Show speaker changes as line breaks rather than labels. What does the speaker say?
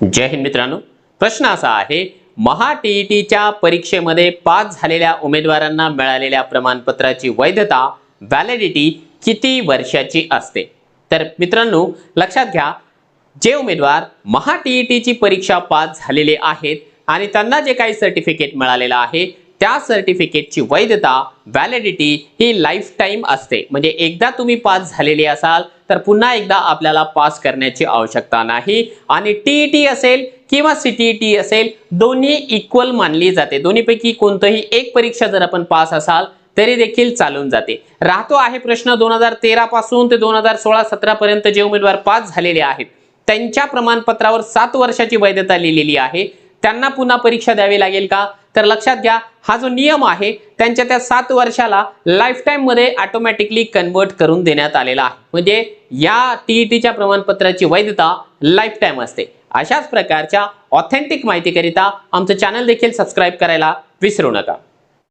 जय हिंद मित्रांनो. प्रश्न असा आहे महा टीईटीच्या परीक्षेमध्ये पास झालेल्या उमेदवारांना मिळालेल्या प्रमाणपत्राची वैधता व्हॅलिडिटी किती वर्षाची असते? तर मित्रांनो लक्षात घ्या जे उमेदवार महा टीईटीची परीक्षा पास झालेले आहेत आणि त्यांना जे काही सर्टिफिकेट मिळालेलं आहे त्या सर्टिफिकेटची वैधता व्हॅलिडिटी ही लाईफ टाईम असते. म्हणजे एकदा तुम्ही पास झालेले असाल तर पुन्हा एकदा आपल्याला पास करण्याची आवश्यकता नाही. आणि टीईटी असेल किंवा सीटीईटी असेल दोन्ही इक्वल मानली जाते. दोन्हीपैकी कोणतंही एक परीक्षा जर आपण पास असाल तरी देखील चालून जाते. राहतो आहे प्रश्न दोन हजार तेरा पासून ते दोन हजार सोळा सतरा पर्यंत जे उमेदवार पास झालेले आहेत त्यांच्या प्रमाणपत्रावर सात वर्षाची वैधता लिहिलेली आहे. त्यांना पुन्हा परीक्षा द्यावी लागेल का? तर लक्षात घ्या हा जो नियम आहे त्यांच्या त्या सात वर्षाला लाईफ टाईममध्ये ऑटोमॅटिकली कन्वर्ट करून देण्यात आलेला आहे. म्हणजे या टीईटीच्या प्रमाणपत्राची वैधता लाईफ टाईम असते. अशाच प्रकारच्या ऑथेंटिक माहितीकरिता आमचं चॅनल देखील सबस्क्राईब करायला विसरू नका.